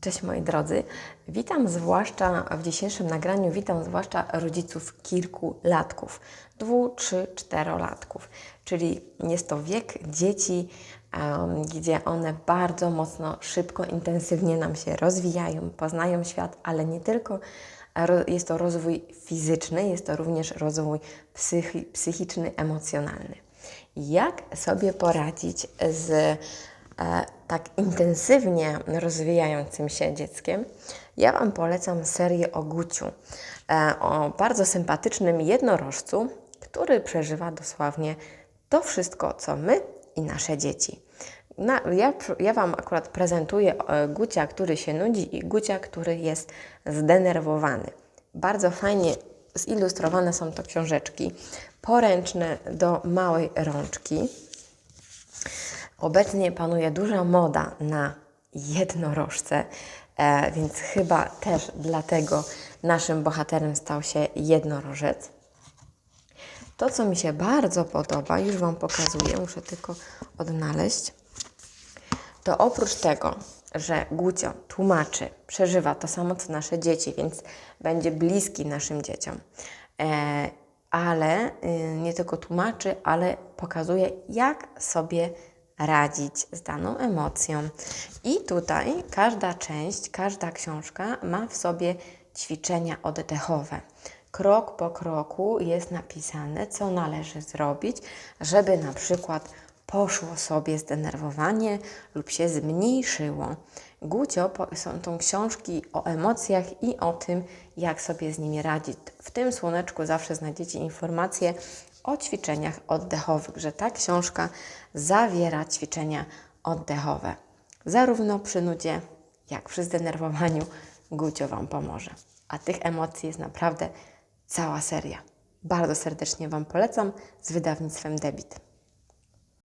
Cześć moi drodzy, witam zwłaszcza w dzisiejszym nagraniu, witam zwłaszcza rodziców kilkulatków, dwu, trzy, czterolatków, czyli jest to wiek dzieci, em, gdzie one bardzo mocno, szybko, intensywnie nam się rozwijają, poznają świat, ale nie tylko. Jest to rozwój fizyczny, jest to również rozwój psychi- psychiczny, emocjonalny. Jak sobie poradzić z tak intensywnie rozwijającym się dzieckiem? Ja Wam polecam serię o Guciu, e, o bardzo sympatycznym jednorożcu, który przeżywa dosłownie to wszystko, co my i nasze dzieci. Na, ja, ja Wam akurat prezentuję e, Gucia, który się nudzi i Gucia, który jest zdenerwowany. Bardzo fajnie zilustrowane są to książeczki, poręczne do małej rączki. Obecnie panuje duża moda na jednorożce, e, więc chyba też dlatego naszym bohaterem stał się jednorożec. To, co mi się bardzo podoba, już Wam pokazuję, muszę tylko odnaleźć, to oprócz tego, że Gucio tłumaczy, przeżywa to samo co nasze dzieci, więc będzie bliski naszym dzieciom, e, ale y, nie tylko tłumaczy, ale pokazuje, jak sobie radzić z daną emocją. I tutaj każda część, każda książka ma w sobie ćwiczenia oddechowe. Krok po kroku jest napisane, co należy zrobić, żeby na przykład poszło sobie zdenerwowanie lub się zmniejszyło. Gucio są to książki o emocjach i o tym, jak sobie z nimi radzić. W tym słoneczku zawsze znajdziecie informacje o ćwiczeniach oddechowych, że ta książka zawiera ćwiczenia oddechowe. Zarówno przy nudzie, jak przy zdenerwowaniu Gucio Wam pomoże. A tych emocji jest naprawdę cała seria. Bardzo serdecznie Wam polecam z wydawnictwem Debit.